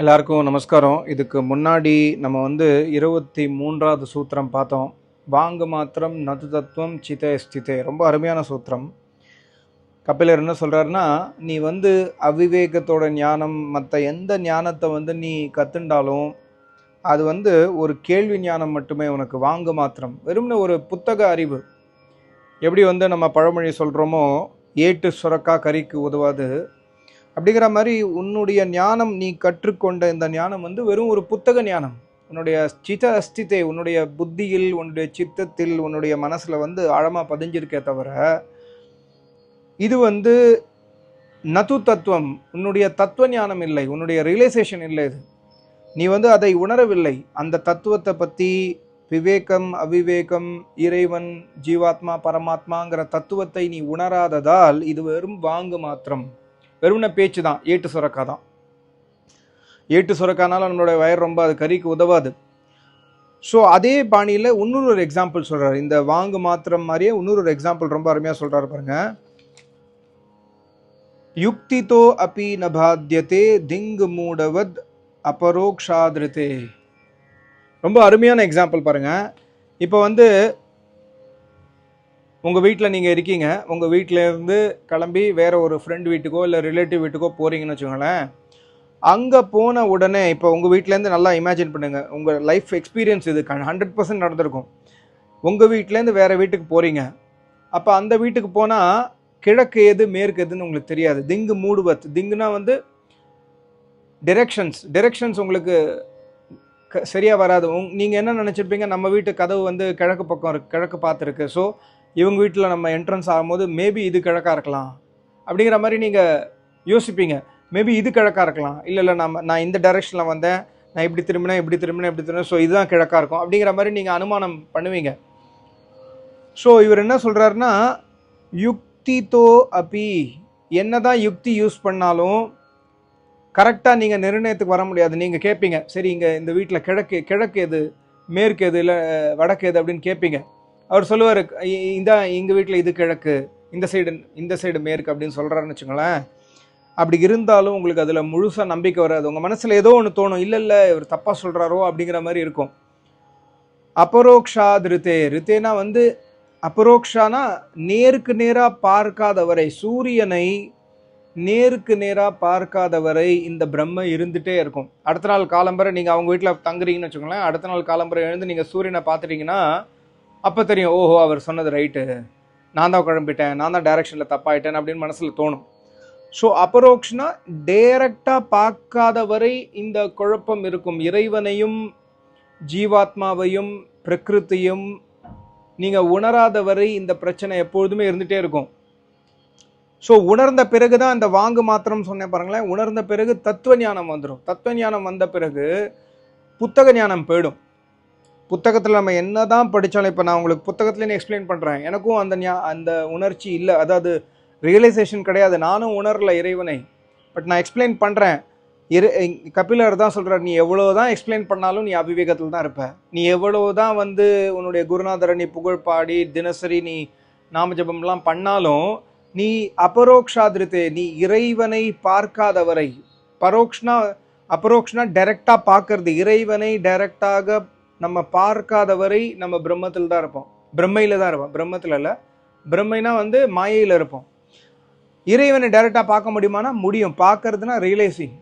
எல்லாருக்கும் நமஸ்காரம். இதுக்கு முன்னாடி நம்ம வந்து இருபத்தி மூன்றாவது சூத்திரம் பார்த்தோம். வாங்கு மாத்திரம் நது தத்துவம் சிதே ஸ்திதே ரொம்ப அருமையான சூத்திரம். கபிலர் என்ன சொல்கிறாருன்னா நீ வந்து அவிவேகத்தோட ஞானம் மற்ற எந்த ஞானத்தை வந்து நீ கற்றுண்டாலும் அது வந்து ஒரு கேள்வி ஞானம் மட்டுமே உனக்கு வாங்கு மாத்திரம். வெறும்னு ஒரு புத்தக அறிவு. எப்படி வந்து நம்ம பழமொழி சொல்கிறோமோ ஏட்டு சுரக்கா கறிக்கு உதவாது அப்படிங்கிற மாதிரி உன்னுடைய ஞானம் நீ கற்றுக்கொண்ட இந்த ஞானம் வந்து வெறும் ஒரு புத்தக ஞானம். உன்னுடைய சித்த அஸ்தித்தை உன்னுடைய புத்தியில் உன்னுடைய சித்தத்தில் உன்னுடைய மனசில் வந்து ஆழமாக பதிஞ்சிருக்கே தவிர இது வந்து நது தத்துவம். உன்னுடைய தத்துவ ஞானம் இல்லை உன்னுடைய ரியலைசேஷன் இல்லை இது. நீ வந்து அதை உணரவில்லை. அந்த தத்துவத்தை பற்றி விவேகம் அவிவேகம் இறைவன் ஜீவாத்மா பரமாத்மாங்கிற தத்துவத்தை நீ உணராததால் இது வெறும் வாங்கு மாத்திரம். வெறும்ன பேச்சு தான் ஏட்டு சுரக்கா தான். ஏட்டு சுரக்கானால நம்மளோட வயர் ரொம்ப அது கறிக்கு உதவாது. ஸோ அதே பாணியில் இன்னொரு ஒரு எக்ஸாம்பிள் சொல்கிறார் இந்த வாங்கு மாத்திரம் மாதிரியே இன்னொரு ஒரு எக்ஸாம்பிள் ரொம்ப அருமையாக சொல்கிறாரு பாருங்க. யுக்திதோ அப்பி நபாத்தியதே திங்கு மூடவத் அபரோக்ஷாதிருத்தே ரொம்ப அருமையான எக்ஸாம்பிள் பாருங்கள் இப்போ வந்து உங்கள் வீட்டில் நீங்கள் இருக்கீங்க. உங்கள் வீட்டிலேருந்து கிளம்பி வேறு ஒரு ஃப்ரெண்ட் வீட்டுக்கோ இல்லை ரிலேட்டிவ் வீட்டுக்கோ போகிறீங்கன்னு வச்சுக்கோங்களேன். அங்கே போன உடனே இப்போ உங்கள் வீட்டிலேருந்து நல்லா இமேஜின் பண்ணுங்கள் உங்கள் லைஃப் எக்ஸ்பீரியன்ஸ் இது ஹண்ட்ரட் பர்சன்ட் நடந்திருக்கும். உங்கள் வீட்டிலேருந்து வேறு வீட்டுக்கு போகிறீங்க அப்போ அந்த வீட்டுக்கு போனால் கிழக்கு எது மேற்கு எதுன்னு உங்களுக்கு தெரியாது. திங்கு மூடுவத். திங்குனா வந்து டிரெக்ஷன்ஸ் டிரெக்ஷன்ஸ் உங்களுக்கு க- வராது. உங் நீங்கள் என்ன நினச்சிருப்பீங்க? நம்ம வீட்டு கதவு வந்து கிழக்கு பக்கம் இருக்கு கிழக்கு பார்த்துருக்கு. ஸோ இவங்க வீட்டில் நம்ம என்ட்ரன்ஸ் ஆகும்போது மேபி இது கிழக்காக இருக்கலாம். அப்படிங்கிற மாதிரி நீங்கள் யோசிப்பீங்க. மேபி இது கிழக்காக இருக்கலாம். இல்லை இல்லை நம்ம நான் இந்த டைரெக்ஷனில் வந்தேன். நான் இப்படி திரும்பினேன் இப்படி திரும்பினேன் இப்படி திரும்பினேன். ஸோ இதுதான் கிழக்காக இருக்கும். அப்படிங்கிற மாதிரி நீங்கள் அனுமானம் பண்ணுவீங்க. ஸோ இவர் என்ன சொல்கிறாருன்னா யுக்தி தோ அப்பி என்னதான் யுக்தி யூஸ் பண்ணாலும் கரெக்டாக நீங்கள் நிர்ணயத்துக்கு வர முடியாது. நீங்கள் கேட்பீங்க சரி இங்கே இந்த வீட்டில் கிழக்கு கிழக்கு எது? மேற்கு எது? இல்லை வடக்கு எது? அப்படின்னு கேட்பீங்க அவர் சொல்லுவார் இந்த எங்கள் வீட்டில் இது கிழக்கு இந்த சைடு இந்த சைடு மேற்கு அப்படின்னு சொல்கிறாருன்னு வச்சுங்களேன் அப்படி இருந்தாலும் உங்களுக்கு அதில் முழுசாக நம்பிக்கை வராது. உங்கள் மனசில் ஏதோ ஒன்று தோணும். இல்லை இல்லை இவர் தப்பாக சொல்கிறாரோ அப்படிங்கிற மாதிரி இருக்கும். அபரோக்ஷாத் ரித்தே. ரித்தேனா வந்து அபரோக்ஷானா நேருக்கு நேராக பார்க்காதவரை சூரியனை நேருக்கு நேராக பார்க்காதவரை இந்த பிரம்ம இருந்துகிட்டே இருக்கும். அடுத்த நாள் காலம்பரை நீங்கள் அவங்க வீட்டில் தங்குறீங்கன்னு வச்சுக்கோங்களேன். அடுத்த நாள் காலம்பரை எழுந்து நீங்கள் சூரியனை பார்த்துட்டிங்கன்னா அப்போ தெரியும் ஓஹோ அவர் சொன்னது ரைட்டு நான் தான் குழம்பிட்டேன் நான் தான் டைரக்ஷனில் தப்பாயிட்டேன் அப்படின்னு மனசில் தோணும். ஸோ அபரோக்ஷனா டேரக்டாக பார்க்காத வரை இந்த குழப்பம் இருக்கும். இறைவனையும் ஜீவாத்மாவையும் பிரகிருதியும் நீங்கள் உணராத வரை இந்த பிரச்சனை எப்பொழுதுமே இருந்துகிட்டே இருக்கும். ஸோ உணர்ந்த பிறகு தான் இந்த வாங்கு மாத்திரம் சொன்னேன் பாருங்களேன். உணர்ந்த பிறகு தத்துவ ஞானம் வந்துடும் தத்துவ ஞானம் வந்த பிறகு புத்தக ஞானம் போயிடும். புத்தகத்தில் நம்ம என்ன தான் படித்தாலும் இப்போ நான் உங்களுக்கு புத்தகத்துலேயே எக்ஸ்பிளைன் பண்ணுறேன் எனக்கும் அந்த ஞா அந்த உணர்ச்சி இல்லை. அதாவது ரியலைசேஷன் கிடையாது. நானும் உணரல இறைவனை. பட் நான் எக்ஸ்பிளைன் பண்ணுறேன் இரு கபிலர் தான் சொல்கிறார் நீ எவ்வளோ தான் எக்ஸ்பிளைன் பண்ணாலும் நீ அவிவேகத்தில் தான் இருப்ப. நீ எவ்வளோ தான் வந்து உன்னுடைய குருநாதரை நீ புகழ் பாடி தினசரி நீ நாமஜபம்லாம் பண்ணாலும் நீ அபரோக்ஷாதிருத்தே நீ இறைவனை பார்க்காதவரை. பரோக்ஷ்னா அபரோக்ஷ்னா டைரெக்டாக பார்க்கறது. இறைவனை டைரக்டாக நம்ம பார்க்காதவரை நம்ம பிரம்மத்தில் தான் இருப்போம். பிரம்மையில் தான் இருப்போம். பிரம்மத்தில் இல்லை பிரம்மைனா வந்து மாயையில் இருப்போம். இறைவனை டைரெக்டாக பார்க்க முடியுமானா? முடியும். பார்க்கறதுனா ரியலைசிங்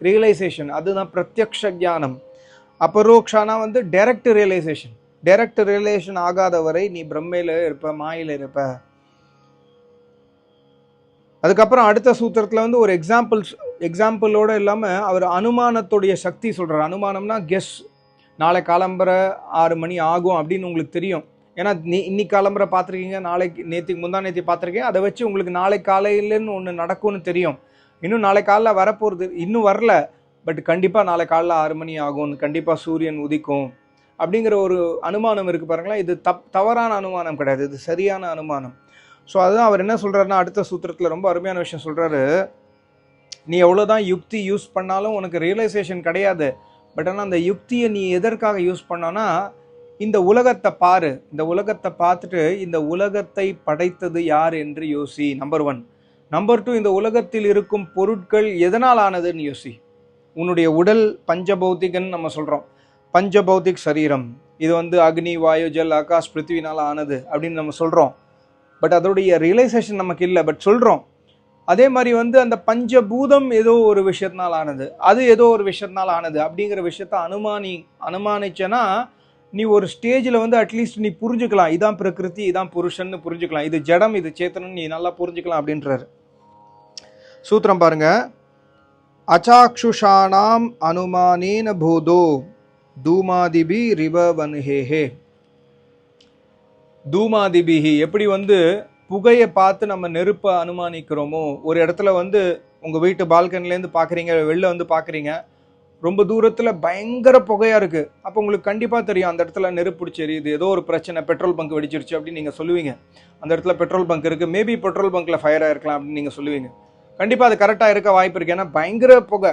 ரியலைசேஷன் அதுதான் பிரத்யக்ஷ ஞானம். அபரோக்ஷானா வந்து டைரக்ட் ரியலைசேஷன் டைரக்ட் ரியலைசேஷன் ஆகாத வரை நீ பிரம்மையில் இருப்ப மாயில் இருப்ப. அதுக்கப்புறம் அடுத்த சூத்திரத்தில் வந்து ஒரு எக்ஸாம்பிள்ஸ் எக்ஸாம்பிளோட இல்லாமல் அவர் அனுமானத்துடைய சக்தி சொல்கிறார் அனுமானம்னா கெஸ் நாளை காலம்பரை ஆறு மணி ஆகும் அப்படின்னு உங்களுக்கு தெரியும். ஏன்னா நீ இன்னைக்கு காலம்பரை பார்த்துருக்கீங்க நாளைக்கு நேற்றுக்கு முந்தா நேற்று பார்த்துருக்கீங்க அதை வச்சு உங்களுக்கு நாளை காலையிலன்னு ஒன்று நடக்கும்னு தெரியும். இன்னும் நாளை காலைல வரப்போகிறது இன்னும் வரல பட் கண்டிப்பாக நாளை காலைல ஆறு மணி ஆகும் கண்டிப்பாக சூரியன் உதிக்கும் அப்படிங்கிற ஒரு அனுமானம் இருக்குது பாருங்களேன். இது தப் தவறான அனுமானம் கிடையாது இது சரியான அனுமானம். ஸோ அதுதான் அவர் என்ன சொல்கிறாருன்னா அடுத்த சூத்திரத்தில் ரொம்ப அருமையான விஷயம் சொல்கிறாரு நீ எவ்வளோதான் யுக்தி யூஸ் பண்ணாலும் உனக்கு ரியலைசேஷன் கிடையாது. பட் ஆனால் அந்த யுக்தியை நீ எதற்காக யூஸ் பண்ணோன்னா இந்த உலகத்தை பாரு. இந்த உலகத்தை பார்த்துட்டு இந்த உலகத்தை படைத்தது யார் என்று யோசி. நம்பர் ஒன் நம்பர் டூ இந்த உலகத்தில் இருக்கும் பொருட்கள் எதனால் ஆனதுன்னு யோசி. உன்னுடைய உடல் பஞ்சபௌத்திகன்னு நம்ம சொல்கிறோம் பஞ்சபௌத்திக் சரீரம். இது வந்து அக்னி வாயு ஜல் ஆகாஷ் பிருத்திவினால் ஆனது அப்படின்னு நம்ம சொல்கிறோம் பட் அதோடைய ரியலைசேஷன் நமக்கு இல்லை. பட் சொல்கிறோம் அதே மாதிரி வந்து அந்த பஞ்சபூதம் ஏதோ ஒரு விஷயத்தினால் ஆனது. அது ஏதோ ஒரு விஷயத்தினால் ஆனது அப்படிங்கிற விஷயத்த அனுமானி அனுமானிச்சேன்னா நீ ஒரு ஸ்டேஜில் வந்து அட்லீஸ்ட் நீ புரிஞ்சுக்கலாம். இதான் பிரகிருதி இதான் புருஷன்னு புரிஞ்சுக்கலாம். இது ஜடம் இது சேத்தனம் நீ நல்லா புரிஞ்சுக்கலாம் அப்படின்றாரு. சூத்திரம் பாருங்க. அச்சாக்ஷுஷானாம் அனுமானேன பூதோ தூமாதிபி ரிவவன்ஹேஹே தூமாதிபிஹி எப்படி வந்து புகையை பார்த்து நம்ம நெருப்பை அனுமானிக்கிறோமோ ஒரு இடத்துல வந்து உங்கள் வீட்டு பால்கனிலேருந்து பார்க்குறீங்க வெளில வந்து பார்க்குறீங்க ரொம்ப தூரத்தில் பயங்கர புகையாக இருக்குது அப்போ உங்களுக்கு கண்டிப்பாக தெரியும் அந்த இடத்துல நெருப்பு பிடிச்சி எரியுது ஏதோ ஒரு பிரச்சனை பெட்ரோல் பங்க் வெடிச்சிருச்சு அப்படின்னு நீங்கள் சொல்லுவீங்க. அந்த இடத்துல பெட்ரோல் பங்க் இருக்குது மேபி பெட்ரோல் பங்க்கில் ஃபயர் ஆகிருக்கலாம் அப்படின்னு நீங்கள் சொல்லுவீங்க. கண்டிப்பாக அது கரெக்டாக இருக்க வாய்ப்பு இருக்குது ஏன்னா பயங்கர புகை.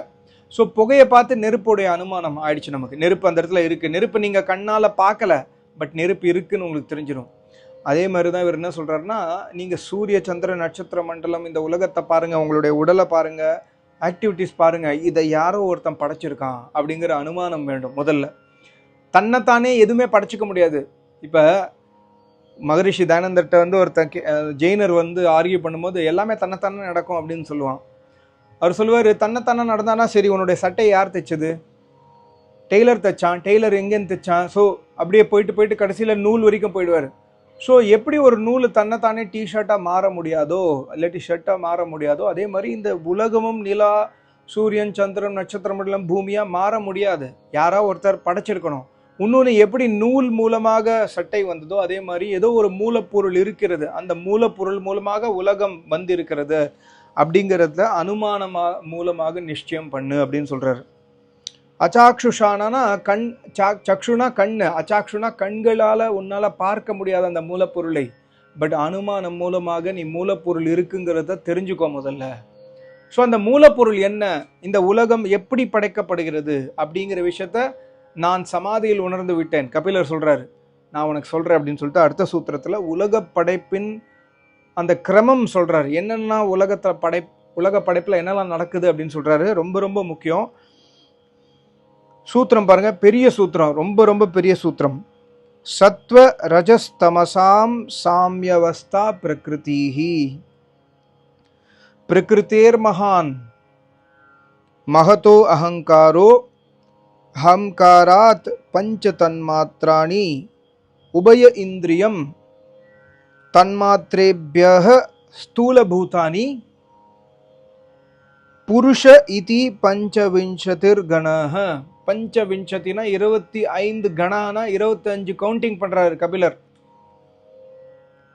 ஸோ புகையை பார்த்து நெருப்புடைய அனுமானம் ஆயிடுச்சு நமக்கு. நெருப்பு அந்த இடத்துல இருக்குது நெருப்பு நீங்கள் கண்ணால் பார்க்கல பட் நெருப்பு இருக்குன்னு உங்களுக்கு தெரிஞ்சிடும் அதே மாதிரி தான் இவர் என்ன சொல்கிறாருன்னா நீங்கள் சூரிய சந்திர நட்சத்திர மண்டலம் இந்த உலகத்தை பாருங்கள் உங்களுடைய உடலை பாருங்கள் ஆக்டிவிட்டீஸ் பாருங்கள் இதை யாரோ ஒருத்தன் படைச்சிருக்கான் அப்படிங்கிற அனுமானம் வேண்டும் முதல்ல. தன்னைத்தானே எதுவுமே படைச்சிக்க முடியாது. இப்போ மகரிஷி தயானந்தர்கிட்ட வந்து ஒருத்தன் கே- ஜெயினர் வந்து ஆர்கியூ பண்ணும்போது எல்லாமே தன்னைத்தானே நடக்கும் அப்படின்னு சொல்லுவான். அவர் சொல்லுவார் தன்னைத்தானே நடந்தானா? சரி உன்னுடைய சட்டையை யார் தைச்சது? டெய்லர் தைச்சான் டெய்லர் எங்கேன்னு தைச்சான். ஸோ அப்படியே போயிட்டு போயிட்டு கடைசியில் நூல் வரைக்கும் போயிடுவார். ஸோ எப்படி ஒரு நூல் தன்னைத்தானே டிஷர்ட்டாக மாற முடியாதோ இல்லாட்டி ஷர்ட்டாக மாற முடியாதோ அதே மாதிரி இந்த உலகமும் நிலா சூரியன் சந்திரன் நட்சத்திரம் மண்டலம் பூமியாக மாற முடியாது. யாரா ஒருத்தர் படைச்சிருக்கணும். இன்னொன்று எப்படி நூல் மூலமாக சட்டை வந்ததோ அதே மாதிரி ஏதோ ஒரு மூலப்பொருள் இருக்கிறது. அந்த மூலப்பொருள் மூலமாக உலகம் வந்திருக்கிறது. அப்படிங்கிறதுல அனுமானமா மூலமாக நிச்சயம் பண்ணு அப்படின்னு சொல்கிறாரு அச்சாக்ஷுஷானா கண் சா- சக்ஷுனா கண் அச்சாக்ஷுனா கண்களால் உன்னால் பார்க்க முடியாத அந்த மூலப்பொருளை. பட் அனுமானம் மூலமாக நீ மூலப்பொருள் இருக்குங்கிறத தெரிஞ்சுக்கோ முதல்ல. ஸோ அந்த மூலப்பொருள் என்ன? இந்த உலகம் எப்படி படைக்கப்படுகிறது? அப்படிங்கிற விஷயத்த நான் சமாதியில் உணர்ந்து விட்டேன். கபிலர் சொல்கிறாரு நான் உனக்கு சொல்கிறேன் அப்படின்னு சொல்லிட்டு அடுத்த சூத்திரத்தில் உலக படைப்பின் அந்த கிரமம் சொல்கிறாரு என்னென்ன உலகத்தை படை உலக படைப்பில் என்னெல்லாம் நடக்குது அப்படின்னு சொல்கிறாரு ரொம்ப ரொம்ப முக்கியம். சூத்திரம் பாருங்க பெரிய சூத்திரம் ரொம்ப ரொம்ப பெரிய சூத்திரம். சத்வ ரஜஸ்தமசாம் சாமியவஸ்தா பிரகிருதிஹி. பிரகிருத்தேர் மகான். மகதோ அகங்காரோ அஹங்காராத் பஞ்ச தன்மாத்திராணி உபய இந்திரியம். தன்மாத்திரேபியः ஸ்தூலபூதானி. புருஷ இதி பஞ்சவிம்சதிர் பஞ்ச விஞ்சத்தினா இருபத்தி ஐந்து கணானா இருபத்தஞ்சு கவுண்டிங் பண்றாரு கபிலர்.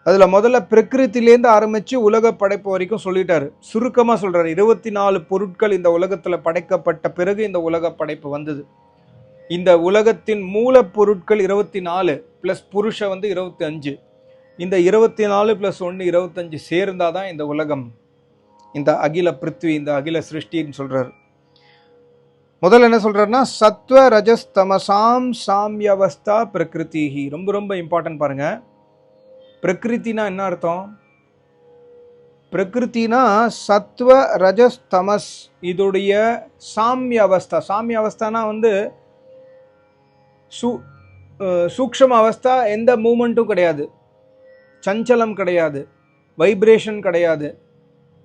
அதுல முதல்ல பிரகிருத்திலேருந்து ஆரம்பிச்சு உலக படைப்பு வரைக்கும் சொல்லிட்டாரு. சுருக்கமா சொல்றாரு இருபத்தி நாலு பொருட்கள் இந்த உலகத்துல படைக்கப்பட்ட பிறகு இந்த உலக படைப்பு வந்தது. இந்த உலகத்தின் மூலப்பொருட்கள் இருபத்தி நாலு பிளஸ் புருஷ வந்து இருபத்தி அஞ்சு இந்த இருபத்தி நாலு பிளஸ் ஒன்று இருபத்தஞ்சு சேர்ந்தாதான் இந்த உலகம். இந்த அகில பிருத்வி இந்த அகில சிருஷ்டின்னு சொல்றாரு. முதல்ல என்ன சொல்கிறாருன்னா சத்வ ரஜஸ் தமசாம் சாமியவஸ்தா பிரகிருதிஹி ரொம்ப ரொம்ப இம்பார்ட்டன்ட் பாருங்க. பிரகிருத்தினா என்ன அர்த்தம்? பிரகிருத்தினா சத்வ ரஜஸ் தமஸ் இதோடைய சாமிய அவஸ்தா சாமிய அவஸ்தானா வந்து சூ சூக்ஷம அவஸ்தா எந்த மூமெண்ட்டும் கிடையாது. சஞ்சலம் கிடையாது. வைப்ரேஷன் கிடையாது.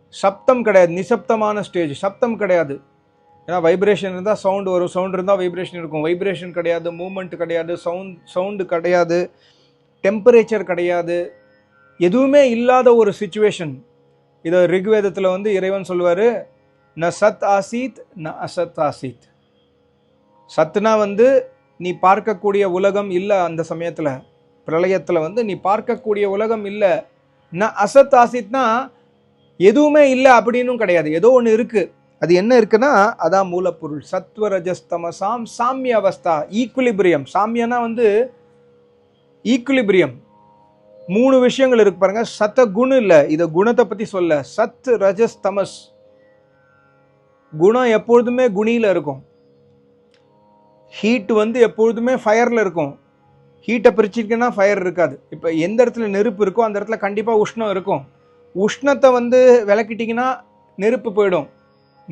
சப்தம் கிடையாது. நிசப்தமான ஸ்டேஜ். சப்தம் கிடையாது. ஏன்னா வைப்ரேஷன் இருந்தால் சவுண்டு வரும். சவுண்ட் இருந்தால் வைப்ரேஷன் இருக்கும் வைப்ரேஷன் கிடையாது மூமெண்ட் கிடையாது சவுண்ட் சவுண்டு கிடையாது டெம்பரேச்சர் கிடையாது. எதுவுமே இல்லாத ஒரு சுச்சுவேஷன் இதை ரிக்வேதத்தில் வந்து இறைவன் சொல்லுவார் ந சத் ஆசீத் ந அசத் ஆசீத். சத்னா வந்து நீ பார்க்கக்கூடிய உலகம் இல்லை அந்த சமயத்தில். பிரளயத்தில் வந்து நீ பார்க்கக்கூடிய உலகம் இல்லை. ந அசத் ஆசித்னா எதுவுமே இல்லை அப்படின்னும் கிடையாது. ஏதோ ஒன்று இருக்குது அது என்ன இருக்குன்னா அதான் மூலப்பொருள். சத்வ ரஜஸ்தமசாம் சாமிய அவஸ்தா ஈக்குலிபிரியம். சாமியனா வந்து ஈக்குலிபிரியம். மூணு விஷயங்கள் இருக்கு பாருங்க. சத்த குணம் இல்லை. இதை குணத்தை பத்தி சொல்ல. சத் ரஜஸ் தமஸ். குணம் எப்பொழுதுமே குணியில் இருக்கும். ஹீட் வந்து எப்பொழுதுமே ஃபயரில் இருக்கும். ஹீட்டை பிரிச்சிருக்கேன்னா ஃபயர் இருக்காது. இப்போ எந்த இடத்துல நெருப்பு இருக்கோ அந்த இடத்துல கண்டிப்பாக உஷ்ணம் இருக்கும். உஷ்ணத்தை வந்து விளக்கிட்டிங்கன்னா நெருப்பு போயிடும்.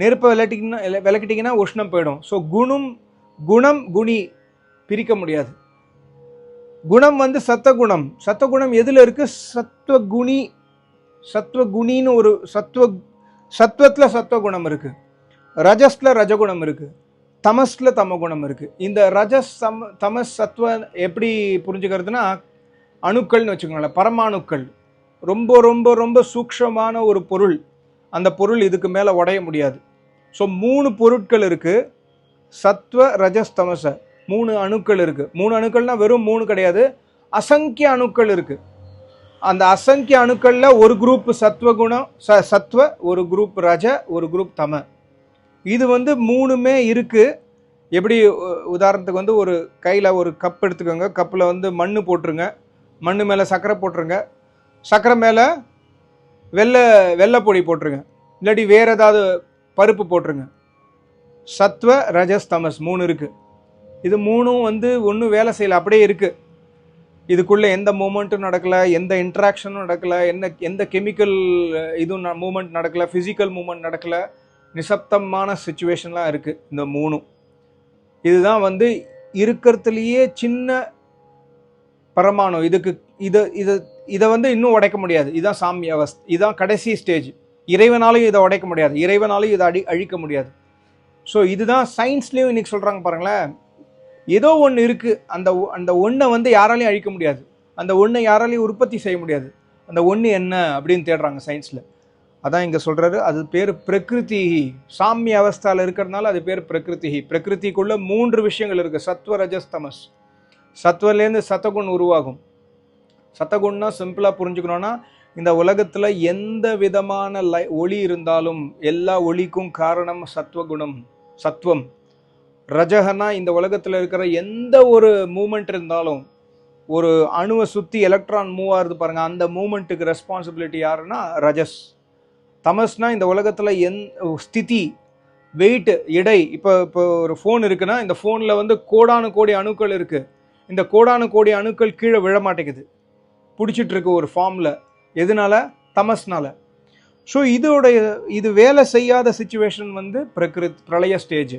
நெருப்பை விளட்டிங்கன்னா விளக்கிட்டிங்கன்னா உஷ்ணம் போயிடும். ஸோ குணம் குணம் குணி பிரிக்க முடியாது. குணம் வந்து சத்தகுணம் சத்தகுணம் எதில் இருக்குது சத்வகுணி சத்வகுணின்னு ஒரு சத்வ சத்வத்தில் சத்வகுணம் இருக்குது ரஜஸில் ரஜகுணம் இருக்குது தமஸில் தமகுணம் இருக்குது இந்த ரஜஸ் சம தமஸ் சத்வ எப்படி புரிஞ்சுக்கிறதுனா அணுக்கள்னு வச்சுக்கோங்களேன் பரமாணுக்கள். ரொம்ப ரொம்ப ரொம்ப சூக்ஷமான ஒரு பொருள். அந்த பொருள் இதுக்கு மேலே உடைய முடியாது. ஸோ மூணு பொருட்கள் இருக்குது சத்வ ரஜஸ்தமச மூணு அணுக்கள் இருக்குது மூணு அணுக்கள்னால் வெறும் மூணு கிடையாது. அசங்கிய அணுக்கள் இருக்குது அந்த அசங்கிய அணுக்களில் ஒரு குரூப் சத்வகுணம் ச சத்வ ஒரு குரூப் ரஜ ஒரு குரூப் தம. இது வந்து மூணுமே இருக்குது எப்படி உதாரணத்துக்கு வந்து ஒரு கையில் ஒரு கப் எடுத்துக்கோங்க. கப்பில் வந்து மண் போட்டுருங்க. மண் மேலே சர்க்கரை போட்டுருங்க. சர்க்கரை மேலே வெள்ளை வெள்ளைப்பொடி போட்டுருங்க. இல்லாட்டி வேறு ஏதாவது பருப்பு போட்டுருங்க. சத்வ ரஜஸ் தமஸ் மூணு இருக்குது இது மூணும் வந்து ஒன்றும் வேலை செய்யல அப்படியே இருக்குது இதுக்குள்ளே எந்த மூமெண்ட்டும் நடக்கலை எந்த இன்ட்ராக்ஷனும் நடக்கலை என்ன எந்த கெமிக்கல் இதுவும் மூமெண்ட் நடக்கலை ஃபிசிக்கல் மூமெண்ட் நடக்கலை நிசப்தமான சுச்சுவேஷன்லாம் இருக்குது இந்த மூணும். இதுதான் வந்து இருக்கிறதுலையே சின்ன பரமாணம் இதுக்கு இதை இதை இதை வந்து இன்னும் உடைக்க முடியாது. இதுதான் சாமி அவஸ்த் இதுதான் கடைசி ஸ்டேஜ் இறைவனாலையும் இதை உடைக்க முடியாது. இறைவனாலையும் இதை அடி அழிக்க முடியாது. ஸோ இதுதான் சயின்ஸ்லேயும் இன்றைக்கி சொல்கிறாங்க பாருங்களேன். ஏதோ ஒன்று இருக்குது அந்த அந்த ஒன்றை வந்து யாராலையும் அழிக்க முடியாது. அந்த ஒன்றை யாராலையும் உற்பத்தி செய்ய முடியாது. அந்த ஒன்று என்ன அப்படின்னு தேடுறாங்க சயின்ஸில் அதான் இங்கே சொல்கிறாரு அது பேர் பிரகிருதி. சாமிய அவஸ்தாவில் இருக்கிறதுனால அது பேர் பிரகிருதி. பிரகிருதிக்குள்ளே மூன்று விஷயங்கள் இருக்குது சத்வ ரஜஸ் தமஸ். சத்வலேருந்து சத்தகுண் உருவாகும். சத்தகுணம்னா சிம்பிளாக புரிஞ்சுக்கணும்னா இந்த உலகத்தில் எந்த விதமான லை ஒளி இருந்தாலும் எல்லா ஒளிக்கும் காரணம் சத்வகுணம் சத்வம். ரஜகனா இந்த உலகத்தில் இருக்கிற எந்த ஒரு மூமெண்ட் இருந்தாலும் ஒரு அணுவை சுற்றி எலக்ட்ரான் மூவ் ஆகுது பாருங்கள் அந்த மூமெண்ட்டுக்கு ரெஸ்பான்சிபிலிட்டி யாருன்னா ரஜஸ். தமஸ்னா இந்த உலகத்தில் எந் ஸ்திதி வெயிட் எடை இப்போ இப்போ ஒரு ஃபோன் இருக்குன்னா இந்த ஃபோனில் வந்து கோடானு கோடி அணுக்கள் இருக்குது இந்த கோடானு கோடி அணுக்கள் கீழே விழ மாட்டேங்குது. பிடிச்சிட்டுருக்கு ஒரு ஃபார்மில். எதனால? தமஸ்னால. ஸோ இதோடைய இது வேலை செய்யாத சுச்சுவேஷன் வந்து பிரகிருத் பிரளய ஸ்டேஜ்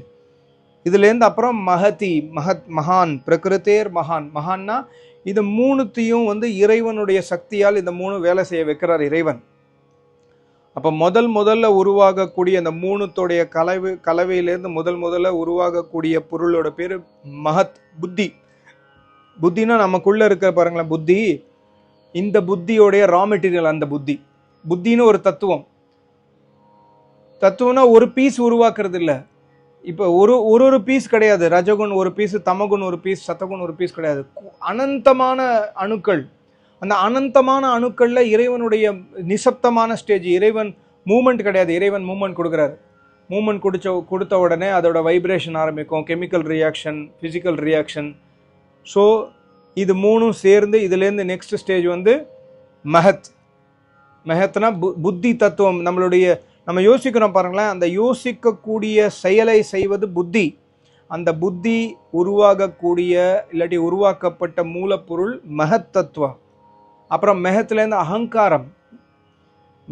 இதுலேருந்து அப்புறம் மகதி மகத் மகான் பிரகிருத்தேர் மகான். மகான்னா இது மூணுத்தையும் வந்து இறைவனுடைய சக்தியால் இந்த மூணு வேலை செய்ய வைக்கிறார் இறைவன். அப்போ முதல் முதல்ல உருவாகக்கூடிய அந்த மூணுத்தோடைய கலவை கலவையிலேருந்து முதல் முதல்ல உருவாகக்கூடிய பொருளோட பேர் மகத் புத்தி. புத்தினா நமக்குள்ளே இருக்க பாருங்களேன் புத்தி. இந்த புத்தியோடைய ரா மெட்டீரியல் அந்த புத்தி. புத்தின்னு ஒரு தத்துவம். தத்துவம்னா ஒரு பீஸ் உருவாக்குறது இல்லை இப்போ ஒரு ஒரு ஒரு பீஸ் கிடையாது. ரஜகுண் ஒரு பீஸ் தமகுண் ஒரு பீஸ் சத்தகுண் ஒரு பீஸ் கிடையாது. அனந்தமான அணுக்கள். அந்த அனந்தமான அணுக்களில் இறைவனுடைய நிசப்தமான ஸ்டேஜ் இறைவன் மூமெண்ட் கிடையாது. இறைவன் மூமெண்ட் கொடுக்குறாரு. மூமெண்ட் குடிச்ச கொடுத்த உடனே அதோட வைப்ரேஷன் ஆரம்பிக்கும். Chemical reaction physical reaction so இது மூணும் சேர்ந்து இதுலேருந்து நெக்ஸ்ட் ஸ்டேஜ் வந்து மஹத் மெஹத்னா பு புத்தி தத்துவம். நம்மளுடைய நம்ம யோசிக்கிறோம் பாருங்களேன் அந்த யோசிக்கக்கூடிய செயலை செய்வது புத்தி. அந்த புத்தி உருவாகக்கூடிய இல்லாட்டி உருவாக்கப்பட்ட மூலப்பொருள் மகத் தத்துவம் அப்புறம் மெஹத்துலேருந்து அகங்காரம்.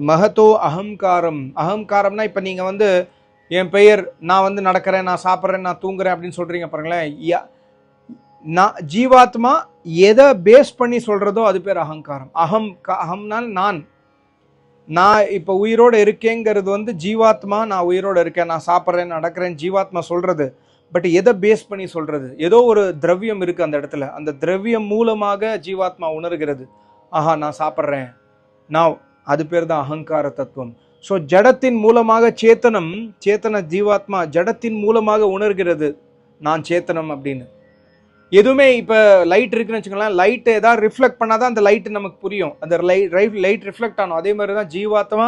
மகத்தோ அகங்காரம். அகங்காரம்னா இப்போ நீங்கள் வந்து என் பெயர் நான் வந்து நடக்கிறேன் நான் சாப்பிட்றேன் நான் தூங்குறேன் அப்படின்னு சொல்கிறீங்க பாருங்களேன். யா- நான் ஜீவாத்மா எதை பேஸ் பண்ணி சொல்கிறதோ அது பேர் அகங்காரம். அகம் க- அகம்னால் நான். நான் இப்போ உயிரோடு இருக்கேங்கிறது வந்து ஜீவாத்மா நான் உயிரோடு இருக்கேன் நான் சாப்பிட்றேன் நடக்கிறேன் ஜீவாத்மா சொல்கிறது பட் எதை பேஸ் பண்ணி சொல்கிறது ஏதோ ஒரு திரவியம் இருக்குது அந்த இடத்துல. அந்த திரவியம் மூலமாக ஜீவாத்மா உணர்கிறது. ஆஹா நான் சாப்பிட்றேன். நான் அது பேர் தான் அகங்கார தத்துவம். ஸோ ஜடத்தின் மூலமாக சேத்தனம் சேத்தன ஜீவாத்மா ஜடத்தின் மூலமாக உணர்கிறது. நான் சேத்தனம் அப்படின்னு. எதுவுமே இப்போ லைட் இருக்குன்னு வச்சுக்கோங்களேன் லைட் ஏதாவது ரிஃப்ளெக்ட் பண்ணாதான் அந்த லைட் நமக்கு புரியும். அந்த லைட் லைட் ரிஃப்ளெக்ட் ஆகும் அதே மாதிரி தான் ஜீவாத்மா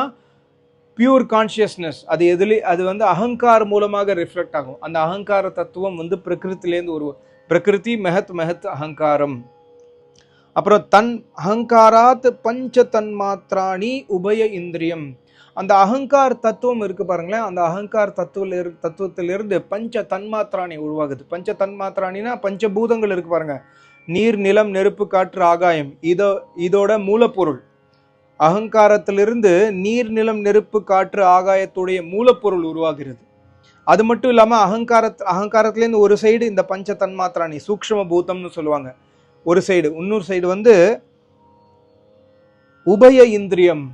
பியூர் கான்ஷியஸ்னஸ் அது எதுலேயே அது வந்து அகங்கார மூலமாக ரிஃப்ளெக்ட் ஆகும். அந்த அகங்கார தத்துவம் வந்து பிரகிருத்திலேருந்து ஒரு பிரகிருதி மெஹத் மெஹத் அகங்காரம். அப்புறம் தன் அகங்காராத் பஞ்ச தன்மாத்ராணி உபய இந்திரியம். அந்த அகங்கார் தத்துவம் இருக்கு பாருங்களேன். அந்த அகங்கார் தத்துவத்தில் இரு தத்துவத்திலிருந்து பஞ்ச தன்மாத்ராணி உருவாகுது. பஞ்ச தன்மாத்ராணினா பஞ்சபூதங்கள் இருக்கு பாருங்க. நீர் நிலம் நெருப்பு காற்று ஆகாயம். இதோ இதோட மூலப்பொருள். அகங்காரத்திலிருந்து நீர் நிலம் நெருப்பு காற்று ஆகாயத்துடைய மூலப்பொருள் உருவாகிறது. அது மட்டும் இல்லாமல் அகங்கார அகங்காரத்துலேருந்து ஒரு சைடு இந்த பஞ்ச தன்மாத்திராணி சூக்ஷ்ம பூதம்னு சொல்லுவாங்க. ஒரு சைடு இன்னொரு சைடு வந்து உபய இந்திரியம்.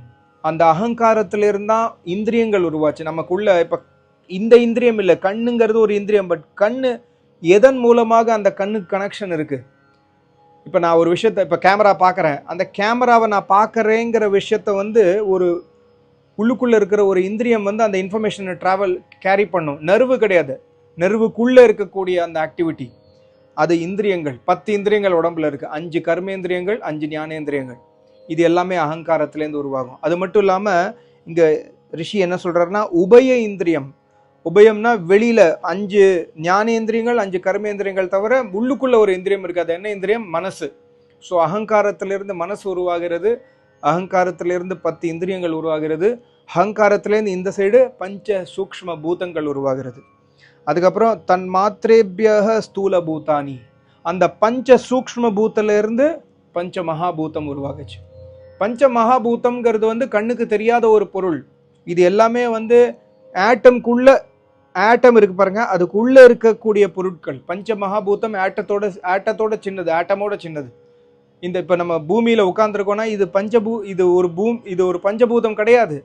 அந்த அகங்காரத்திலிருந்து தான் இந்திரியங்கள் உருவாச்சு. நமக்குள்ள இப்போ இந்த இந்திரியம் இல்லை கண்ணுங்கிறது ஒரு இந்திரியம் பட் கண்ணு எதன் மூலமாக அந்த கண்ணுக்கு கனெக்ஷன் இருக்குது இப்போ நான் ஒரு விஷயத்த இப்போ கேமரா பார்க்குறேன் அந்த கேமராவை நான் பார்க்குறேங்கிற விஷயத்த வந்து ஒரு உள்ளுக்குள்ளே இருக்கிற ஒரு இந்திரியம் வந்து அந்த இன்ஃபர்மேஷனை ட்ராவல் கேரி பண்ணும். நர்வு கிடையாது. நெருவுக்குள்ளே இருக்கக்கூடிய அந்த ஆக்டிவிட்டி அது இந்திரியங்கள். பத்து இந்திரியங்கள் உடம்புல இருக்குது அஞ்சு கர்மேந்திரியங்கள் அஞ்சு ஞானேந்திரியங்கள். இது எல்லாமே அகங்காரத்திலேருந்து உருவாகும். அது மட்டும் இல்லாமல் இங்கே ரிஷி என்ன சொல்கிறாருன்னா உபய இந்திரியம். உபயம்னா வெளியில் அஞ்சு ஞானேந்திரியங்கள் அஞ்சு கர்மேந்திரியங்கள் தவிர உள்ளுக்குள்ள ஒரு இந்திரியம் இருக்குது அது என்ன இந்திரியம்? மனசு. ஸோ அகங்காரத்திலிருந்து மனசு உருவாகிறது. அகங்காரத்திலிருந்து பத்து இந்திரியங்கள் உருவாகிறது. அகங்காரத்திலேருந்து இந்த சைடு பஞ்ச சூக்ஷ்ம பூதங்கள் உருவாகிறது. அதுக்கப்புறம் தன் மாத்திரேபியக ஸ்தூல பூத்தானி அந்த பஞ்ச சூக்ஷ்ம பூத்திலேருந்து பஞ்ச மகாபூதம் உருவாகுச்சு. பஞ்ச மகாபூத்தம்ங்கிறது வந்து கண்ணுக்கு தெரியாத ஒரு பொருள். இது எல்லாமே வந்து ஆட்டம்குள்ள ஆட்டம் இருக்கு பாருங்க. அதுக்குள்ள இருக்கக்கூடிய பொருட்கள். பஞ்ச மகாபூத்தம் ஆட்டத்தோட ஆட்டத்தோட சின்னது ஆட்டமோட சின்னது. இந்த இப்போ நம்ம பூமியில் உட்காந்துருக்கோம்னா இது பஞ்சபூ இது ஒரு பூம் இது ஒரு பஞ்சபூதம் கிடையாது.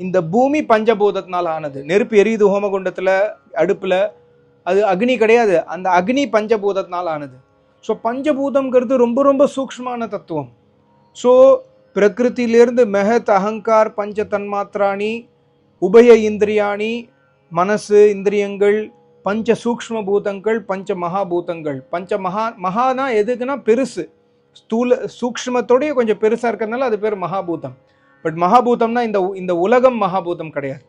இந்த பூமி பஞ்சபூதத்தினால் ஆனது. நெருப்பு எரியுது ஹோமகுண்டத்தில் அடுப்பில். அது அக்னி கிடையாது. அந்த அக்னி பஞ்சபூதத்தினால் ஆனது. ஸோ பஞ்சபூதம்ங்கிறது ரொம்ப ரொம்ப சூக்ஷ்மான தத்துவம். ஸோ பிரகிருத்திலிருந்து மெஹத் அகங்கார் பஞ்ச தன்மாத்திராணி உபய இந்திரியாணி மனசு இந்திரியங்கள் பஞ்ச சூக்ஷ்ம பூதங்கள் பஞ்ச மகாபூதங்கள். பஞ்ச மகா மகானா எதுக்குன்னா பெருசு. ஸ்தூல சூக்ஷ்மத்தோடய கொஞ்சம் பெருசாக இருக்கிறதுனால அது பேர் மகாபூதம். பட் மகாபூதம்னா இந்த இந்த உலகம் மகாபூதம் கிடையாது.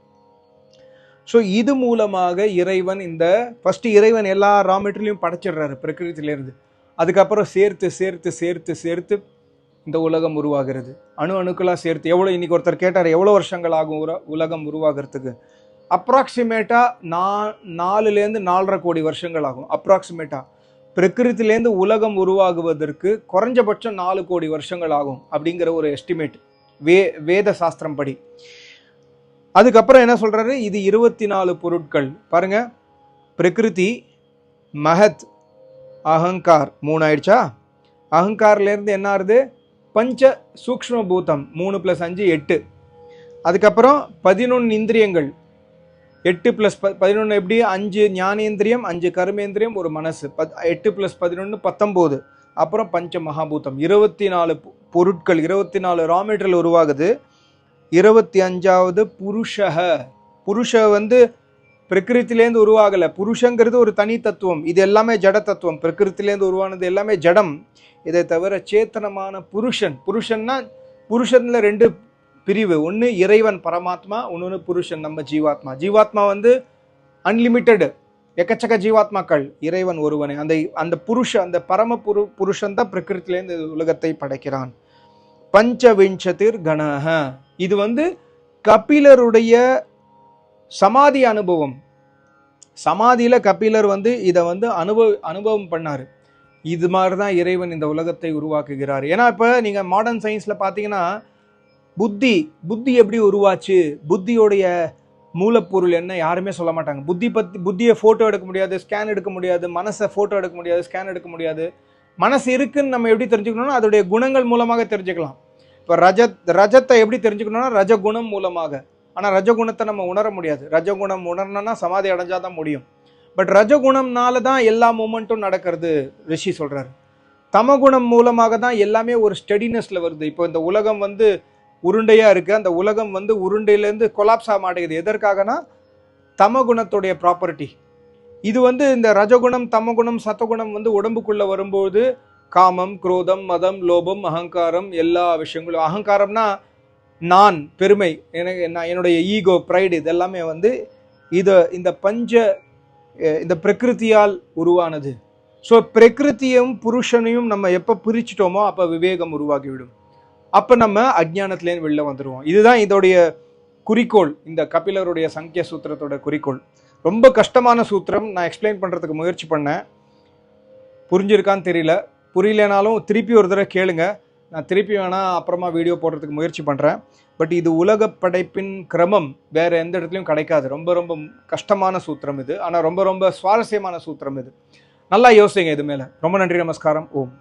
ஸோ இது மூலமாக இறைவன் இந்த ஃபஸ்ட்டு இறைவன் எல்லா ரா மெட்டீரியலையும் படைச்சிடுறாரு பிரகிருத்திலேருந்து அதுக்கப்புறம் சேர்த்து சேர்த்து சேர்த்து சேர்த்து இந்த உலகம் உருவாகிறது. அணு அணுக்களாக சேர்த்து எவ்வளோ இன்றைக்கி ஒருத்தர் கேட்டார் எவ்வளோ வருஷங்கள் ஆகும் உர உலகம் உருவாகிறதுக்கு? அப்ராக்சிமேட்டாக நா நாலுலேருந்து நாலரை கோடி வருஷங்கள் ஆகும். அப்ராக்சிமேட்டாக பிரகிருத்திலேருந்து உலகம் உருவாகுவதற்கு குறைஞ்சபட்சம் நாலு கோடி வருஷங்கள் ஆகும் அப்படிங்கிற ஒரு எஸ்டிமேட் வே வேத சாஸ்திரம் படி அதுக்கப்புறம் என்ன சொல்கிறாரு இது இருபத்தி நாலு பொருட்கள். பாருங்க. பிரகிருதி மஹத் அகங்கார். மூணு ஆயிடுச்சா அகங்கார்லேருந்து என்ன ஆறுது? பஞ்ச சூக்ஷ்ம பூதம் மூணு ப்ளஸ் அஞ்சு எட்டு. அதுக்கப்புறம் பதினொன்று இந்திரியங்கள். எட்டு ப்ளஸ் ப பதினொன்று எப்படி? அஞ்சு ஞானேந்திரியம் அஞ்சு கருமேந்திரியம் ஒரு மனசு. பத் எட்டு ப்ளஸ் பதினொன்று பத்தொம்போது. அப்புறம் பஞ்ச மகாபூதம். இருபத்தி நாலு பொருட்கள் இருபத்தி நாலு ரா மெட்டீரியல் உருவாகுது. இருபத்தி அஞ்சாவது புருஷக புருஷ வந்து பிரகிருத்திலேருந்து உருவாகலை. புருஷங்கிறது ஒரு தனி தத்துவம். இது எல்லாமே ஜட தத்துவம். பிரகிருத்திலேருந்து உருவானது எல்லாமே ஜடம். இதை தவிர சேத்தனமான புருஷன். புருஷன்னா புருஷன்ல ரெண்டு பிரிவு. ஒன்று இறைவன் பரமாத்மா இன்னொன்று புருஷன் நம்ம ஜீவாத்மா. ஜீவாத்மா வந்து அன்லிமிட்டெடு எக்கச்சக்க ஜீவாத்மாக்கள். இறைவன் ஒருவனே. அந்த அந்த புருஷ அந்த பரம புரு புருஷன் தான் பிரகிருத்திலேருந்து உலகத்தை படைக்கிறான். பஞ்சவிஞ்சதிர் கணஹ. இது வந்து கபிலருடைய சமாதி அனுபவம். சமாதியில் கபிலர் வந்து இதை வந்து அனுபவ அனுபவம் பண்ணார். இது மாதிரி தான் இறைவன் இந்த உலகத்தை உருவாக்குகிறார். ஏன்னா இப்போ நீங்கள் மாடர்ன் சயின்ஸில் பார்த்தீங்கன்னா புத்தி புத்தி எப்படி உருவாச்சு? புத்தியோடைய மூலப்பொருள் என்ன? யாருமே சொல்ல மாட்டாங்க. புத்தி பற்றி புத்தியை ஃபோட்டோ எடுக்க முடியாது ஸ்கேன் எடுக்க முடியாது மனசை ஃபோட்டோ எடுக்க முடியாது ஸ்கேன் எடுக்க முடியாது. மனசு இருக்குன்னு நம்ம எப்படி தெரிஞ்சுக்கணும்னா அதோடைய குணங்கள் மூலமாக தெரிஞ்சுக்கலாம். இப்போ ரஜத் ரஜத்தை எப்படி தெரிஞ்சுக்கணும்னா ரஜகுணம் மூலமாக. ஆனால் ரஜகுணத்தை நம்ம உணர முடியாது. ரஜகுணம் உணரணும்னா சமாதி அடைஞ்சால் தான் முடியும். பட் ரஜகுணம்னால தான் எல்லா மூமெண்ட்டும் நடக்கிறது ரிஷி சொல்கிறார் தமகுணம் மூலமாக தான் எல்லாமே ஒரு ஸ்டெடினஸில் வருது. இப்போ இந்த உலகம் வந்து உருண்டையாக இருக்குது அந்த உலகம் வந்து உருண்டையிலேருந்து கொலாப்ஸ் ஆக மாட்டேங்குது. எதற்காகனா? தமகுணத்துடைய ப்ராப்பர்ட்டி இது வந்து இந்த ரஜகுணம் தமகுணம் சத்தகுணம் வந்து உடம்புக்குள்ளே வரும்போது காமம் குரோதம் மதம் லோபம் அகங்காரம் எல்லா விஷயங்களும். அகங்காரம்னா நான் பெருமை எனக்கு நான் என்னுடைய ஈகோ ப்ரைடு இதெல்லாமே வந்து இதை இந்த பஞ்ச இந்த பிரகிருதியால் உருவானது. ஸோ பிரகிருதியும் புருஷனையும் நம்ம எப்போ பிரிச்சிட்டோமோ அப்போ விவேகம் உருவாகிவிடும். அப்போ நம்ம அஜ்ஞானத்துலேருந்து வெளில வந்துடுவோம் இதுதான் இதோடைய குறிக்கோள். இந்த கபிலருடைய சங்கிய சூத்திரத்தோட குறிக்கோள். ரொம்ப கஷ்டமான சூத்திரம். நான் எக்ஸ்பிளைன் பண்ணுறதுக்கு முயற்சி பண்ணேன். புரிஞ்சிருக்கான்னு தெரியல. புரியலனாலும் திருப்பி ஒரு தடவை கேளுங்க. நான் திருப்பி வேணால் அப்புறமா வீடியோ போடுறதுக்கு முயற்சி பண்ணுறேன் பட் இது உலக படைப்பின் கிரமம் வேறு எந்த இடத்துலையும் கிடைக்காது. ரொம்ப ரொம்ப கஷ்டமான சூத்திரம் இது. ஆனால் ரொம்ப ரொம்ப சுவாரஸ்யமான சூத்திரம் இது. நல்லா யோசிங்க இது மேலே. ரொம்ப நன்றி நமஸ்காரம். ஓம்.